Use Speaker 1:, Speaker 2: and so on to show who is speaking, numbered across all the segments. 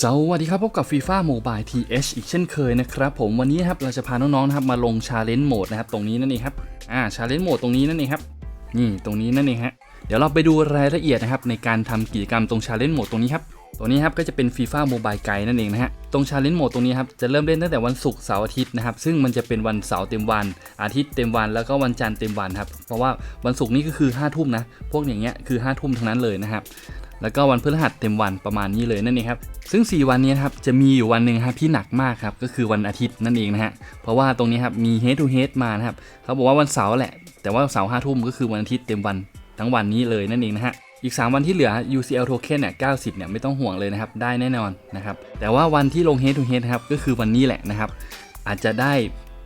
Speaker 1: สวัสดีครับ พบกับ FIFA Mobile TH อีกเช่นเคยนะครับผมวันนี้ครับเราจะพาน้องๆนะครับมาลง Challenge Mode นะครับตรงนี้นั่นเองครับอ่า Challenge Mode ตรงนี้นั่นเองครับนี่ตรงนี้นั่นเองฮะเดี๋ยวเราไปดูรายละเอียดนะครับในการทำกิจกรรมตรง Challenge Mode ตรงนี้ครับตรงนี้ครับก็จะเป็น FIFA Mobile Guide นั่นเองนะฮะตรง Challenge Mode ตรงนี้ครับจะเริ่มเล่นตั้งแต่วันศุกร์เสาร์อาทิตย์นะครับซึ่งมันจะเป็นวันเสาร์เต็มวัน อาทิตย์เต็มวันแล้วก็วันจันทร์เต็มวันครับเพราะว่าวันศุกร์นี้ก็คือ5้าทุ่มนะพวกอย่างเงี้ยคือ5้าทุ่มทั้งนั้นเลยนะครับ แล้วก็วันพฤหัสเต็มวันประมาณนี้เลยนั่นเองครับซึ่ง 4 วันนี้ครับจะมีอยู่วันหนึ่งครับที่หนักมากครับก็คือวันอาทิตย์นั่นเองนะฮะเพราะว่าตรงนี้ครับมี head to head มานะครับเขาบอกว่าวันเสาร์แหละ แต่ว่าเสาร์ห้าทุ่มก็คือวันอาทิตย์เต็มวันทั้งวันนี้เลยนั่นเองนะฮะอีก 3 วันที่เหลือ UCL token เนี่ย 90 เนี่ย ไม่ต้องห่วงเลยนะครับ ได้แน่นอนนะครับ แต่ว่าวันที่ลง head to head ครับ ก็คือวันนี้แหละนะครับ อาจจะได้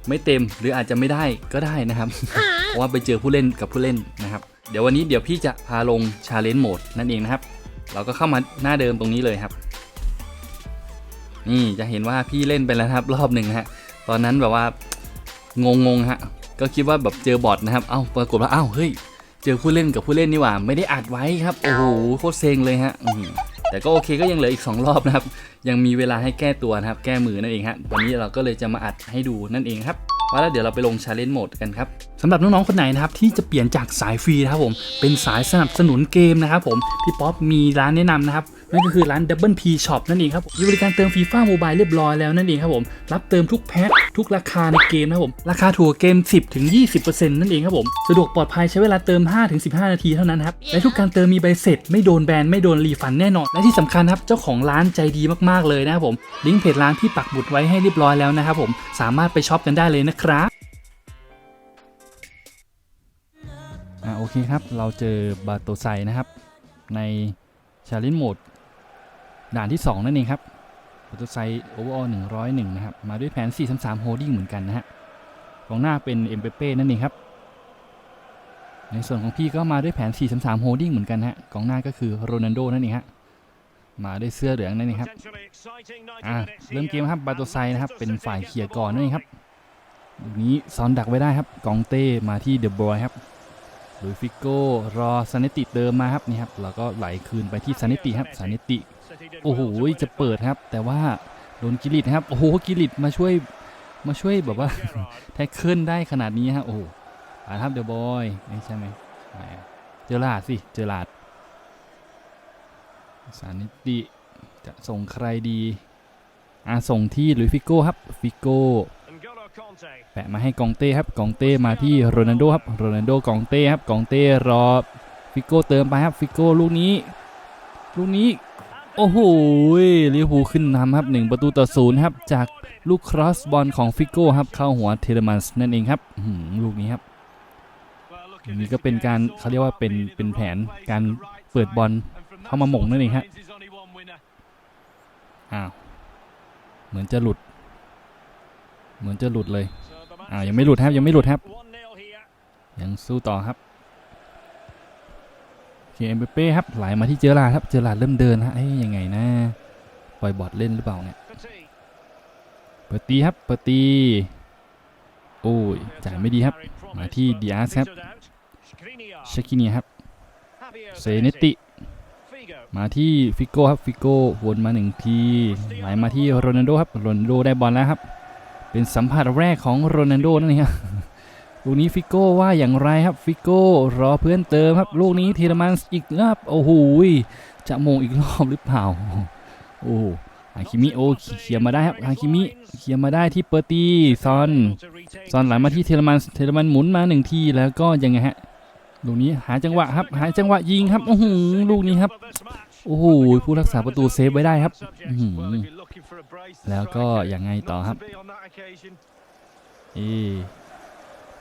Speaker 1: ไม่เต็มหรืออาจจะไม่ได้ก็ได้นะครับ เพราะว่าไปเจอผู้เล่นกับผู้เล่นนะครับ เดี๋ยววันนี้เดี๋ยวพี่จะพาลง challenge mode นั่นเองนะครับ เราก็เข้ามาหน้าเดิมตรงนี้เลยครับ นี่จะเห็นว่าพี่เล่นไปแล้วครับ รอบหนึ่งฮะ ตอนนั้นแบบว่างงงๆฮะ ก็คิดว่าแบบเจอบอทนะครับ เอ้าปรากฏว่าเอ้าเฮ้ย เจอผู้เล่นกับผู้เล่นนี่หว่า ไม่ได้อัดไว้ครับ โอ้โหโคตรเซ็งเลยฮะแต่ก็โอเคก็ยังเหลืออีก 2 รอบนะครับ ยังมีเวลาให้แก้ตัวนะครับ แก้มือนั่นเองฮะวันนี้เราก็เลยจะมาอัดให้ดูนั่นเองครับ ว่าแล้วเดี๋ยวเราไปลง Challenge Mode กันครับสำหรับน้องๆคนไหนนะครับที่จะเปลี่ยนจากสายฟรีนะครับผมเป็นสายสนับสนุนเกมนะครับผมพี่ป๊อปมีร้านแนะนำนะครับ นั่นก็คือร้าน Double P Shop นั่นเองครับมีบริการเติมฟีฟ่าโมบายเรียบร้อยแล้วนั่นเองครับผมรับเติมทุกแพ็คทุกราคาในเกมนะครับผมราคาถูกกว่าเกม 10ถึง20%นั่นเองครับผมสะดวกปลอดภัยใช้เวลาเติม 5-15 นาทีเท่านั้นครับและทุกการเติมมีใบเสร็จ ไม่โดนแบนไม่โดนรีฟันแน่นอนและที่สำคัญครับเจ้าของร้านใจดีมากๆเลยนะครับผมลิงก์เพจร้านที่ปักหมุดไว้ให้เรียบร้อยแล้วนะครับผมสามารถไปช็อปกันได้เลยนะครับอ่าโอเคครับ เราเจอบาโตไซนะครับ ในชาเลนจ์โหมด ด่านที่ 2 นั่นเองครับบาโตไซโอเวอร์ออ101นะครับ มาด้วยแผน433โฮดดิ้งเหมือนกันนะฮะกองหน้าเป็นเอ็มเปเป้นั่นเองครับ ในส่วนของพี่ก็มาด้วยแผน433โฮดดิ้งเหมือนกันฮะกองหน้าก็คือโรนัลโดนั่นเองฮะมาด้วยเสื้อเหลืองนั่นเองครับอ่าเริ่มเกมครับบาโตไซนะครับเป็นฝ่ายเคลียร์ก่อนนั่นเองครับลูกนี้ซ้อนดักไว้ได้ครับกองเต้มาที่เดอะบอยครับ ลุยฟิโก้รอซาเนติเดิมมาครับนี่ครับแล้วก็ไหลคืนไปที่ซาเนติครับซาเนติ โอ้โหจะเปิดครับ แต่ว่าโดนกิริตครับโอ้โหกิริตมาช่วยมาช่วยแบบว่าแท็กเกิลได้ขนาดนี้ฮะโอ้โหไปครับเดอะบอยไม่ใช่ไหมเจอลาดสิเจอลาดซาเนติจะส่งใครดีอ่าส่งที่หลุยฟิโก้ครับฟิโก้ แปะมาให้กองเต้ครับกองเต้มาที่โรนัลโดครับโรนัลโดกองเต้ครับกองเต้รอฟิโก้เติมไปครับฟิโก้ลูกนี้ ลูกนี้โอ้โหลิเวอร์พูลขึ้นนำครับหนึ่งประตูต่อศูนย์ครับจากลูกครอสบอลของฟิโก้ครับเข้าหัวเทเลมันส์นั่นเองครับลูกนี้ครับอันนี้ก็เป็นการเขาเรียกว่าเป็นเป็นแผนการเปิดบอลเข้ามาหม่งนั่นเองฮะอ้าวเหมือนจะหลุด เหมือนจะหลุดเลยอ่ายังไม่หลุดครับยังไม่หลุดครับยังสู้ต่อครับเคเอ็มเป้ครับไหลมาที่เจอราครับเจอราเริ่มเดินฮะเอ้ยยังไงนะปล่อยบอดเล่นหรือเปล่าเนี่ยเปิดตีครับเปิดตีโอ้ยจ่ายไม่ดีครับ มาที่ดิอาสครับเชคินีครับเซเนติมาที่ฟิโก้ครับฟิโก้วนมาหนึ่งทีไหลมาที่โรนัลโดครับโรนัลโดได้บอลแล้วครับ เป็นสัมผัสแรกของโรนัลโดนั่นเองครับลูกนี้ฟิโก้ว่าอย่างไรครับฟิโก้รอเพื่อนเติมครับ ลูกนี้เทเลมันส์อีกรอบโอ้โหจะโมงอีกรอบหรือเปล่า โอ้ฮาคิมิโอเคียมาได้ครับฮาคิมิเคียมาได้ที่เปอร์ตีซอนซอนไหลมาที่เทเลมันส์เทเลมันหมุนมาหนึ่งทีแล้วก็ยังไงฮะลูกนี้หาจังหวะครับ หาจังหวะยิงครับโอ้โหลูกนี้ครับ โอ้โหผู้รักษาประตูเซฟไว้ได้ครับอื แล้วก็ยังไงต่อครับเอะ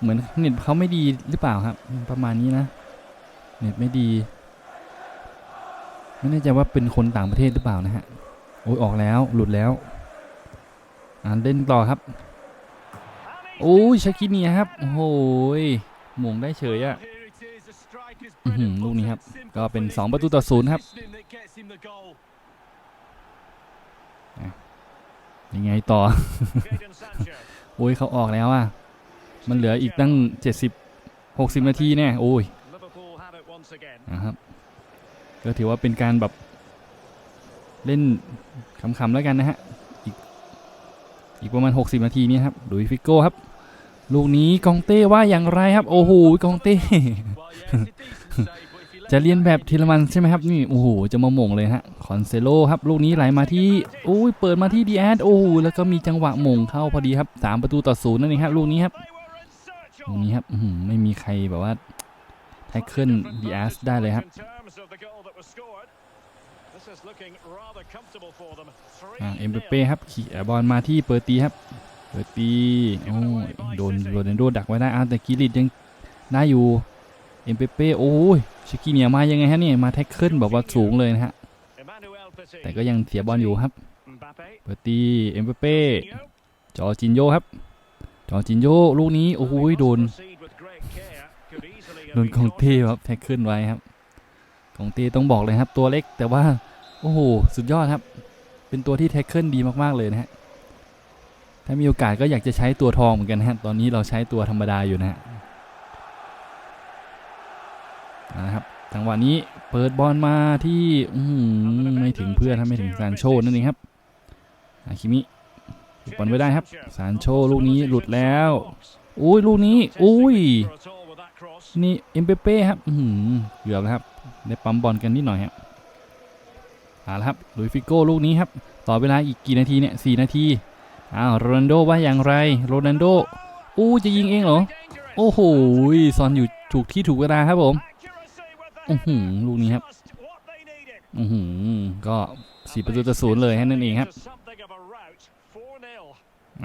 Speaker 1: เหมือนเน็ตเขาไม่ดีหรือเปล่าครับ ประมาณนี้นะ เน็ตไม่ดี ไม่แน่ใจว่าเป็นคนต่างประเทศหรือเปล่านะฮะ โอ้ยออกแล้วหลุดแล้ว อ่านเล่นต่อครับ โอ้ยชาคิเนียครับ โอ้โหยหมงได้เฉยอะอื้อหือลูกนี้ครับ ก็เป็นสองประตูต่อศูนย์ครับ ยังไงต่อ โอ้ยเขาออกแล้วอะ มันเหลืออีกตั้ง 70 60 นาทีแน่โอ้ยนะครับก็ถือว่าเป็นการแบบเล่นคำๆแล้วกันนะฮะ อีกอีกประมาณ 60 นาทีนี้ครับลุยฟิโก้ครับ ลูกนี้กองเต้ว่าอย่างไรครับ โอ้โหกองเต้ จะเรียนแบบทีละมันใช่ไหมครับ นี่ โอ้โห จะมาหม่งเลยฮะ คอนเซโลครับ ลูกนี้ไหลมาที่โอ้ย เปิดมาที่ดีแอดโอ้โหแล้วก็มีจังหวะหม่งเข้าพอดีครับสามประตูต่อศูนย์นั่นเองครับ ลูกนี้ครับลูกนี้ครับไม่มีใครแบบว่าแท็กเกิลดีแอสได้เลยครับเอ็มเปเป้ครับขี่บอลมาที่เปิดตีครับ เปิดตีโอ้โดนโรนัลโดดักไว้ได้อ้าวแต่กิริตยังได้อยู่ เอ็มเปเป้โอ้ยชิกิเนียมายังไงฮะนี่มาแท็กเกิลแบบว่าสูงเลยนะฮะ แต่ก็ยังเสียบอลอยู่ครับเปิดตีเอ็มเปเป้จอจินโยครับ จอจินโยลูกนี้โอ้โหโดนโดนกองเต้ครับแท็กเกิลไว้ครับกองเต้ต้องบอกเลยครับ ตัวเล็กแต่ว่าโอ้โหสุดยอดครับ เป็นตัวที่แท็กเกิลดีมากๆเลยนะฮะถ้ามีโอกาสก็อยากจะใช้ตัวทองเหมือนกันฮะตอนนี้เราใช้ตัวธรรมดาอยู่นะฮะ นะครับจังหวะนี้เปิดบอลมาที่ไม่ถึงเพื่อนครับไม่ถึงซานโชนั่นเองครับอาคิมิหลุดบอลไว้ได้ครับซานโชลูกนี้หลุดแล้วอุ้ยลูกนี้อุ้ยนี่เอ็มเปเป้ครับอื้อหือเกือบแล้วครับได้ปั๊มบอลกันนิดหน่อยครับเอาละครับลุยฟิโก้ลูกนี้ครับต่อเวลาอีกกี่นาทีเนี่ยสี่นาทีอ้าวโรนัลโดว่าอย่างไรโรนัลโดอู้จะยิงเองเหรอโอ้โหซอนอยู่ถูกที่ถูกเวลาครับผม อื้อหือลูกนี้ครับอือหือก็สี่ประตูต่อศูนย์เลยแค่นั้นเองครับ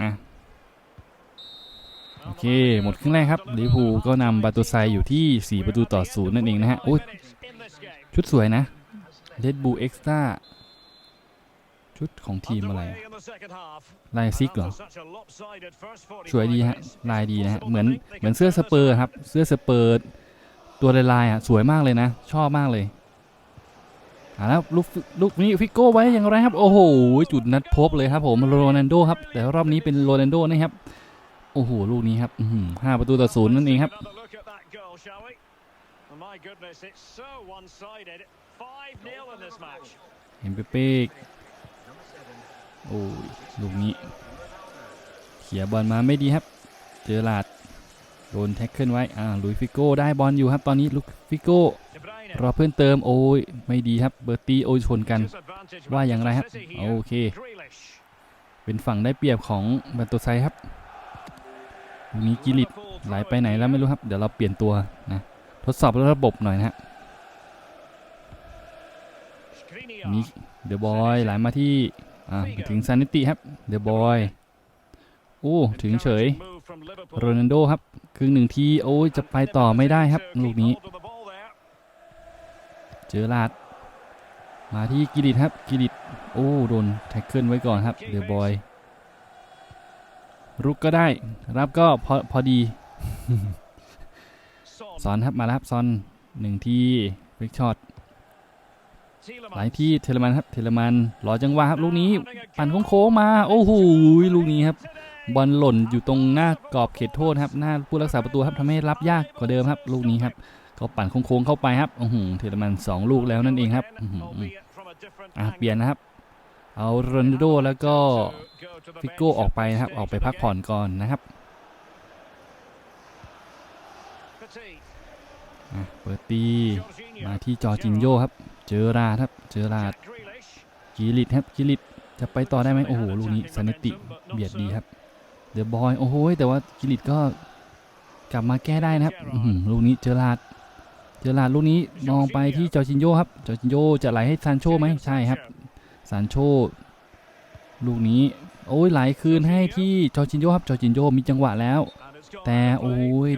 Speaker 1: อะโอเค หมดครึ่งแรกครับลิเวอร์พูลก็นำบาตูไซอยู่ที่ 4 ประตูต่อศูนย์นั่นเองนะฮะโอ้ยชุดสวยนะเลดบูเอ็กซ์ต้าชุดของทีมอะไร ลายซิกเหรอ สวยดีฮะ ลายดีนะฮะ เหมือนเหมือนเสื้อสเปอร์ครับ เสื้อสเปอร์ ตัวลายลายๆอะสวยมากเลยนะ ชอบมากเลยอ่าแล้วลูกลูกนี้ฟิโก้ไว้อย่างไรครับ โอ้โห จุดนัดพบเลยครับผมโรนัลโดครับ แต่รอบนี้เป็นโรนัลโดนะครับ โอ้โห ลูกนี้ครับอื้อหือห้าประตูต่อศูนย์นั่นเองครับเอ็มเปเป้โอ้ยลูกนี้ เขี่ยบอลมาไม่ดีครับ เจอหลาด โดนแท็กเกิลไว้อ่าลุยฟิโก้ได้บอลอยู่ครับตอนนี้ลุยฟิโก้รอเพื่อนเติมโอ้ยไม่ดีครับเบอร์ตีโอ้ยชนกันว่าอย่างไรครับโอเค เป็นฝั่งได้เปรียบของบัตโตไซครับลูกนี้กิริตไหลไปไหนแล้วไม่รู้ครับเดี๋ยวเราเปลี่ยนตัวนะทดสอบระบบหน่อยนะฮะนี่เดอะบอยไหลมาที่อ่าไปถึงซานิติครับเดอะบอยโอ้ถึงเฉยโรนัลโดครับ ครึ่งหนึ่งทีโอ้ยจะไปต่อไม่ได้ครับลูกนี้ เจอลาด มาที่กิริตครับกิริตโอ้โดนแท็กเกิลไว้ก่อนครับเดอะบอยรุกก็ได้ รับก็พอพอดีซอนครับมาแล้วครับซอนหนึ่งทีเฟกช็อตหลายที่เทเลมันครับเทเลมันรอจังหวะครับลูกนี้ ปั่นโค้งมา โอ้โหลูกนี้ครับ บอลหล่นอยู่ตรงหน้ากรอบเขตโทษครับหน้าผู้รักษาประตูครับทำให้รับยากกว่าเดิมครับลูกนี้ครับก็ปั่นโค้งๆเข้าไปครับโอ้โหเทเลมันสองลูกแล้วนั่นเองครับอื้อหืออะเปลี่ยนนะครับ เอาโรนัลโดแล้วก็ฟิโก้ออกไปนะครับออกไปพักผ่อนก่อนนะครับเปิดตีมาที่จอจินโยครับ เจอราครับ เจอรากิริตครับกิริตจะไปต่อได้ไหมโอ้โหลูกนี้สนิติเบียดดีครับ เดอะบอยโอ้โหแต่ว่ากิริตก็กลับมาแก้ได้นะครับอื้อหือลูกนี้เจอราดเจอราดลูกนี้มองไปที่จอร์จินโยครับจอร์จินโยจะไหลให้ซานโชไหมใช่ครับซานโชลูกนี้โอ้ยไหลคืนให้ที่จอร์จินโยครับจอร์จินโยมีจังหวะแล้ว แต่โอ้ย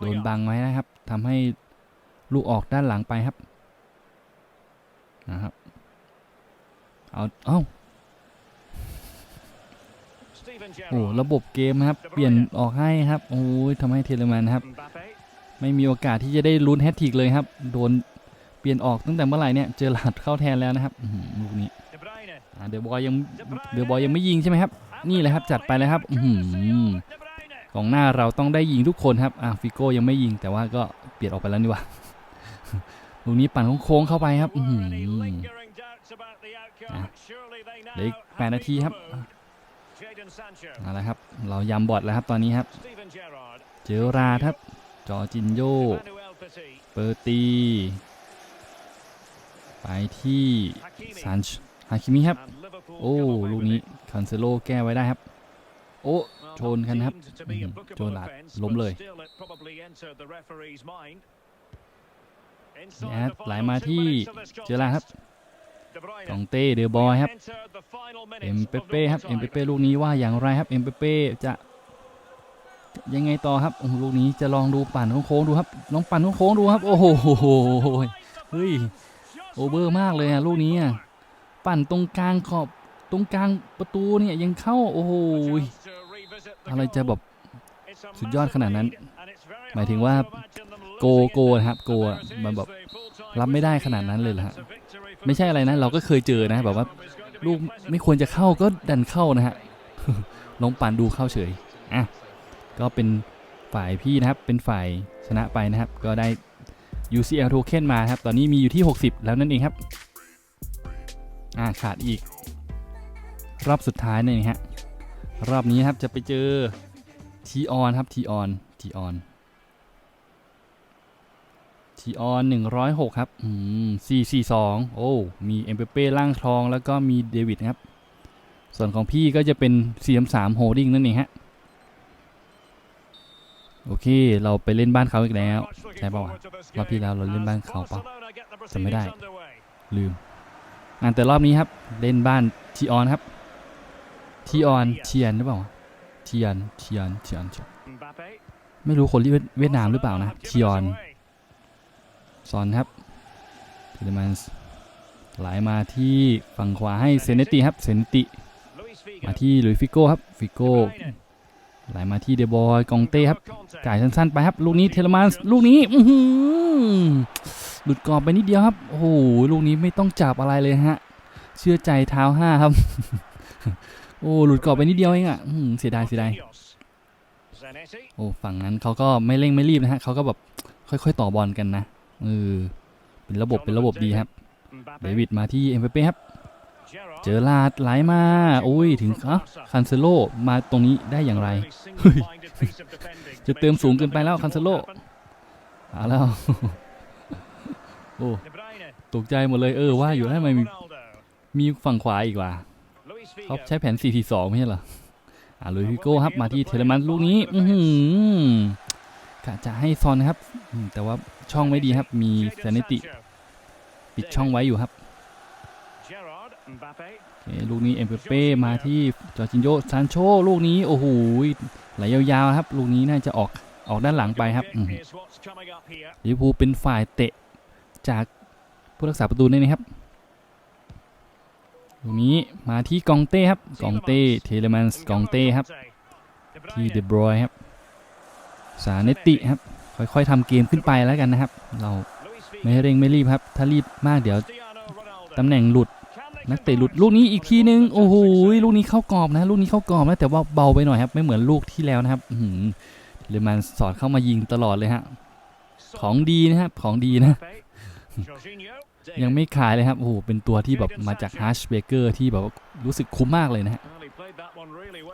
Speaker 1: โดนบังไว้นะครับทำให้ลูกออกด้านหลังไปครับนะครับเอาเอ้า โอ้ระบบเกมนะครับ เปลี่ยนออกให้ครับ โอ้ยทำให้เทเลมันครับ ไม่มีโอกาสที่จะได้ลุ้นแฮตทริกเลยครับ โดนเปลี่ยนออกตั้งแต่เมื่อไหร่เนี่ย เจอหลาดเข้าแทนแล้วนะครับอื้อหือลูกนี้อ่าเดอะบอยยังเดอะบอยยังไม่ยิงใช่ไหมครับ นี่แหละครับจัดไปเลยครับอื้อหือกองหน้าเราต้องได้ยิงทุกคนครับอ่าฟิโก้ยังไม่ยิงแต่ว่าก็เปลี่ยนออกไปแล้วนี่หว่าลูกนี้ปั่นโค้งๆเข้าไปครับ อื้อหืออะเหลืออีกแปดนาทีครับ เอาละครับ เรายำบอดแล้วครับตอนนี้ครับ เจอราดครับ จอจินโยเปอร์ตี ไปที่ซานชฮาคิมิครับ โอ้ลูกนี้คันเซโลแก้ไว้ได้ครับ โอ้ชนกันครับอื้อหือโจลาดล้มเลยแอดไหลมาที่เจอราครับ กองเต้เดอบอยครับเอ็มเปเป้ครับเอ็มเปเป้ลูกนี้ว่าอย่างไรครับเอ็มเปเป้จะยังไงต่อครับโอ้โหลูกนี้จะลองดูปั่นโค้งๆดูครับลองปั่นโค้งๆดูครับโอ้โหเฮ้ยโอเวอร์มากเลยอะลูกนี้อะปั่นตรงกลางขอบตรงกลางประตูเนี่ยยังเข้าโอ้โหอะไรจะแบบสุดยอดขนาดนั้น หมายถึงว่าโกโกนะครับโกอะมันแบบรับไม่ได้ขนาดนั้นเลยเหรอฮะ ไม่ใช่อะไรนะ เราก็เคยเจอนะแบบว่าลูกไม่ควรจะเข้าก็ดันเข้านะฮะลองปั่นดูเข้าเฉยอะก็เป็นฝ่ายพี่นะครับเป็นฝ่ายชนะไปนะครับ ก็ได้ UCL token มาครับ ตอนนี้มีอยู่ที่ 60 แล้วนั่นเองครับอ่าขาดอีก รอบสุดท้ายนี่ฮะรอบนี้ครับจะไปเจอทีออนครับทีออนทีออน ทีออนหนึ่งร้อยหกครับ อืมสี่สี่สองโอ้ มีเอ็มเปเป้ล่างทองแล้วก็มีเดวิดครับ ส่วนของพี่ก็จะเป็นซีมสามโฮดิ้งนั่นเองฮะ โอเค เราไปเล่นบ้านเขาอีกแล้ว ใช่ป่าวะรอบที่แล้วเราเล่นบ้านเขาเปล่าจำไม่ได้ ลืมงานแต่รอบนี้ครับ เล่นบ้านทีออนครับ ทีออนเทียนหรือเปล่าเทียนเทียนเทียนเทียนไม่รู้คนที่เวียดนามหรือเปล่านะทีออน ซอนครับเทเลมันส์ไหลมาที่ฝั่งขวาให้เซเนติครับเซเนติ มาที่ลุยฟิโก้ครับฟิโก้ไหลมาที่เดบอยกองเต้ครับจ่ายสั้นๆไปครับ ลูกนี้เทเลมันส์ลูกนี้อืหลุดกรอบไปนิดเดียวครับ โอ้โหลูกนี้ไม่ต้องจับอะไรเลยฮะ เชื่อใจเท้าห้าครับ โอ้หลุดกรอบไปนิดเดียวเองอะเสียดายเสียดายโอ้ฝั่งนั้นเขาก็ไม่เร่งไม่รีบนะฮะเขาก็แบบค่อย ๆ ต่อบอลกันนะ เออเป็นระบบเป็นระบบดีครับเดวิดมาที่เอ็มเปเป้ครับเจอลาดไหลมาโอ้ยถึงอะคันเซโลมาตรงนี้ได้อย่างไรเฮ้ยจะเติมสูงเกินไปแล้วคันเซโลเอาแล้วโอ้ตกใจหมดเลยเออว่าอยู่ทำไมมีมีฝั่งขวาอีกว่าเขาใช้แผน 4-4-2 ไม่ใช่เหรออ่าลุยฟิโก้ครับมาที่เทเลมันลูกนี้ อือหือ กะจะให้ซอนนะครับอืมแต่ว่าช่องไม่ดีครับ มีแซนิติ ปิดช่องไว้อยู่ครับโอเคลูกนี้เอ็มเปเป้มาที่จอร์จินโยซานโชลูกนี้โอ้โหไหลยาวๆครับ ลูกนี้น่าจะออกออกด้านหลังไปครับอือหือลิเวอร์พูลเป็นฝ่ายเตะจากผู้รักษาประตูนี่นะครับตรงนี้มาที่กองเต้ครับ กองเต้เทเลมันส์กองเต้ครับ ที่เดบรอยครับ สาเนติครับ ค่อยๆทำเกมขึ้นไปแล้วกันนะครับ เราไม่เร่งไม่รีบครับ ถ้ารีบมากเดี๋ยวตำแหน่งหลุดนักเตะหลุดลูกนี้อีกทีนึงโอ้โหลูกนี้เข้ากรอบนะ ลูกนี้เข้ากรอบนะแต่ว่าเบาไปหน่อยครับ ไม่เหมือนลูกที่แล้วนะครับอื้อหือเลมันสอดเข้ามายิงตลอดเลยฮะของดีนะครับของดีนะ ยังไม่ขายเลยครับโอ้โหเป็นตัวที่แบบมาจากฮัชเบเกอร์ที่แบบรู้สึกคุ้มมากเลยนะฮะ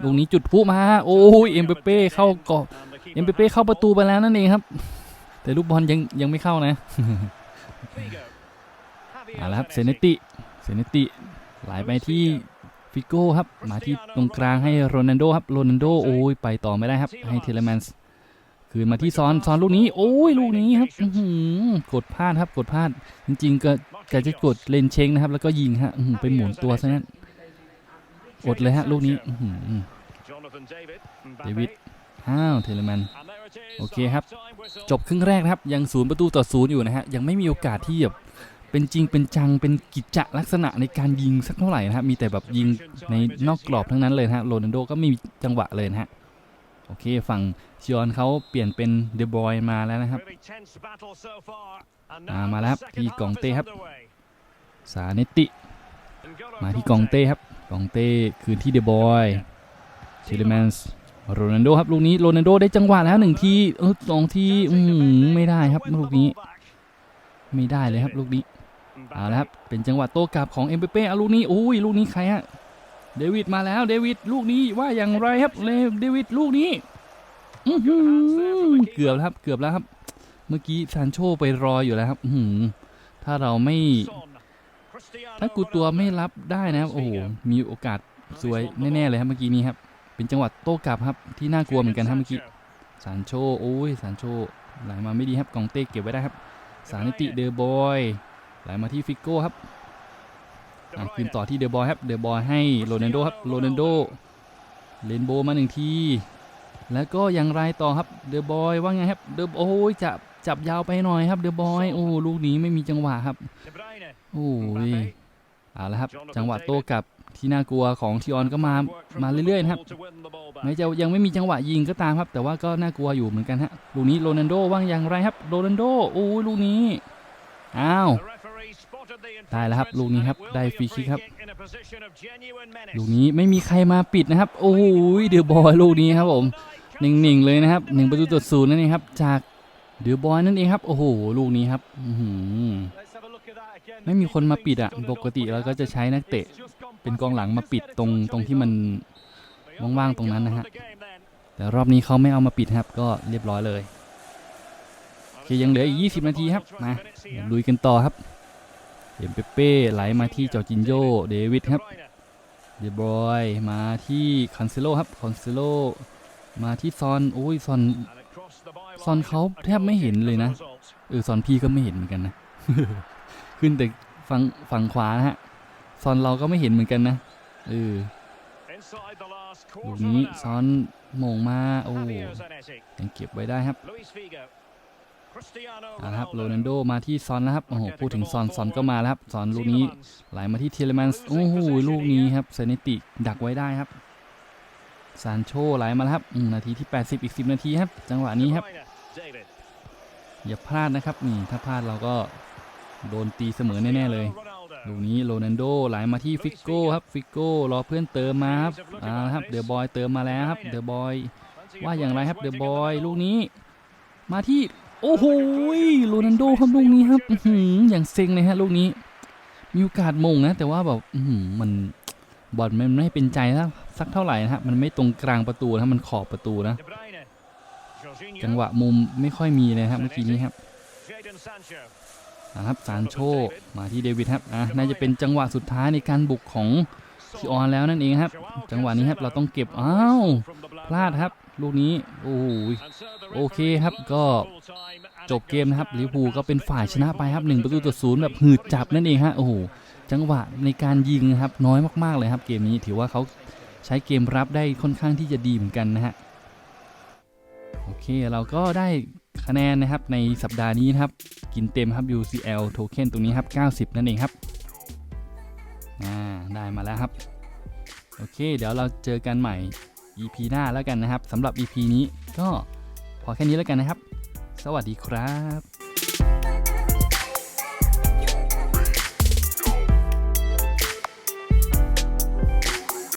Speaker 1: ลูกนี้จุดพุมาโอ้ยเอ็มเปเป้เข้ากรอบ เอ็มเปเป้เข้าประตูไปแล้วนั่นเองครับ แต่ลูกบอลยังยังไม่เข้านะเอาละครับเซเนติเซเนติไหลไปที่ฟิโก้ครับมาที่ตรงกลางให้โรนันโดครับโรนันโดโอ้ยไปต่อไม่ได้ครับ ให้เทเลแมนส์คืนมาที่ซอนซอนลูกนี้ โอ้ยลูกนี้ครับอื้อหือกดพลาดครับกดพลาด จริงๆก็แกจะกดเลนเชงนะครับ แล้วก็ยิงฮะอื้อหือไปหมุนตัวซะงั้นอดเลยฮะลูกนี้อื้อหือเดวิด อ้าวเทเลแมนโอเคครับ จบครึ่งแรกนะครับ ยังศูนย์ประตูต่อศูนย์อยู่นะฮะ ยังไม่มีโอกาสที่แบบเป็นจริงเป็นจังเป็นกิจจะลักษณะในการยิงสักเท่าไหร่นะครับมีแต่แบบยิงในนอกกรอบทั้งนั้นเลยนะฮะโรนัลโดก็ไม่มีจังหวะเลยนะฮะโอเคฝั่งชิออนเขาเปลี่ยนเป็นเดบอยมาแล้วนะครับา
Speaker 2: มาแล้วครับที่กองเต้ครับ
Speaker 1: สาเนติ มาที่กองเต้ครับกองเต้คืนที่เดบอยเทเลแมนส์ โรนัลโดครับลูกนี้โรนัลโดได้จังหวะแล้วหนึ่งทีเออสองทีอืมไม่ได้ครับลูกนี้ ไม่ได้เลยครับลูกนี้เอาละครับเป็นจังหวะโต้กลับของเอ็มเปเป้เอาลูกนี้โอ้ยลูกนี้ใครฮะเดวิดมาแล้วเดวิดลูกนี้ว่าอย่างไรครับเลเดวิดลูกนี้อื้อหือเกือบแล้วครับเกือบแล้วครับ เมื่อกี้ซานโชไปรออยู่แล้วครับอื้อหือถ้าเราไม่ ถ้ากูตัวไม่รับได้นะครับโอ้โหมีโอกาสสวยแน่ๆเลยครับเมื่อกี้นี้ครับ เป็นจังหวะโต้กลับครับที่น่ากลัวเหมือนกันครับเมื่อกี้ซานโชโอ้ยซานโชไหลมาไม่ดีครับกองเต้เก็บไว้ได้ครับ สานิติเดอะบอยไหลมาที่ฟิกโก้ครับอะคืนต่อที่เดอะบอยครับเดอะบอยให้โรนัลโดครับโรนัลโดเลนโบมาหนึ่งที แล้วก็อย่างไรต่อครับเดอะบอยว่าไงครับเดอะโอ้ยจับจับยาวไปหน่อยครับเดอะบอยโอ้ลูกนี้ไม่มีจังหวะครับโอ้ยเอาละครับ จังหวะโต้กลับ ที่น่ากลัวของทีออนก็มามาเรื่อยๆนะครับแม้จะยังไม่มีจังหวะยิงก็ตามครับ แต่ว่าก็น่ากลัวอยู่เหมือนกันฮะลูกนี้โรนัลโดว่างอย่างไรครับโรนัลโดโอ้ยลูกนี้อ้าว
Speaker 2: ได้แล้วครับลูกนี้ครับได้ฟรีคิกครับ
Speaker 1: ลูกนี้ไม่มีใครมาปิดนะครับ โอ้ยเดือบอยลูกนี้ครับผมหนิ่งๆเลยนะครับหนึ่งประตูต่อศูนย์นั่นเองครับจากเดือบอยนั่นเองครับโอ้โหลูกนี้ครับ
Speaker 2: ไม่มีคนมาปิดอะปกติเราก็จะใช้นักเตะ
Speaker 1: เป็นกองหลังมาปิดตรงตรงที่มัน
Speaker 2: ว่างๆตรงนั้นนะฮะ
Speaker 1: แต่รอบนี้เขาไม่เอามาปิดครับ ก็เรียบร้อยเลยโอเคยังเหลืออีก 20 นาทีครับมาลุยกันต่อครับเอ็มเปเป้ไหลมาที่จอร์จินโยเดวิดครับเดบรอยมาที่คันเซโลครับคันเซโลมาที่ซอนโอ้ยซอน
Speaker 2: ซอนเขาแทบไม่เห็นเลยนะ
Speaker 1: เออซอนพี่ก็ไม่เห็นเหมือนกันนะ ขึ้นแต่ฝั่งฝั่งขวานะฮะ ซอนเราก็ไม่เห็นเหมือนกันนะเออลูกนี้ซอนโมงมา โอ้ยังเก็บไว้ได้ครับเอาละครับโรนัลโดมาที่ซอนแล้วครับ โอ้โห พูดถึงซอนซอนก็มาแล้วครับ ซอนลูกนี้ไหลมาที่เทเลมันส์ โอ้โห ลูกนี้ครับเซนิติดักไว้ได้ครับ ซานโชไหลมาแล้วครับอืมนาทีที่ 80 อีก 10 นาทีครับ จังหวะนี้ครับ อย่าพลาดนะครับ นี่ ถ้าพลาดเราก็โดนตีเสมอแน่ ๆ เลย ลูกนี้โรนัลโดไหลมาที่ฟิกโก้ครับฟิกโก้รอเพื่อนเติมมาครับอ่าครับเดอะบอยเติมมาแล้วครับเดอะบอยว่าอย่างไรครับเดอะบอยลูกนี้ มาที่โอ้โหโรนัลโดครับลูกนี้ครับอืออย่างเซ็งเลยฮะลูกนี้ มีโอกาสมงนะ แต่ว่าแบบอืมันบอลมันไม่เป็นใจสักเท่าไหร่นะฮะมันไม่ตรงกลางประตูนะมันขอบประตูนะ จังหวะมุมไม่ค่อยมีเลยครับเมื่อกี้นี้ครับ นะครับซานโชมาที่เดวิดครับอะน่าจะเป็นจังหวะสุดท้ายในการบุกของทีออนแล้วนั่นเองครับ จังหวะนี้ครับเราต้องเก็บอ้าวพลาดครับ ลูกนี้โอ้โห
Speaker 2: โอเคครับก็
Speaker 1: จบเกมนะครับลิเวอร์พูลก็เป็นฝ่ายชนะไปครับ1ประตูต่อศูนย์แบบหืดจับนั่นเองฮะโอ้โหจังหวะในการยิงนะครับน้อยมากๆเลยครับ เกมนี้ถือว่าเขาใช้เกมรับได้ค่อนข้างที่จะดีเหมือนกันนะฮะโอเคเราก็ได้ คะแนนนะครับในสัปดาห์นี้นะครับ กินเต็มครับ UCL token ตรงนี้ครับ 90 นั่นเองครับอ่าได้มาแล้วครับ โอเค เดี๋ยวเราเจอกันใหม่ EP หน้าแล้วกันนะครับสำหรับ EP นี้ก็พอแค่นี้แล้วกันนะครับ สวัสดีครับ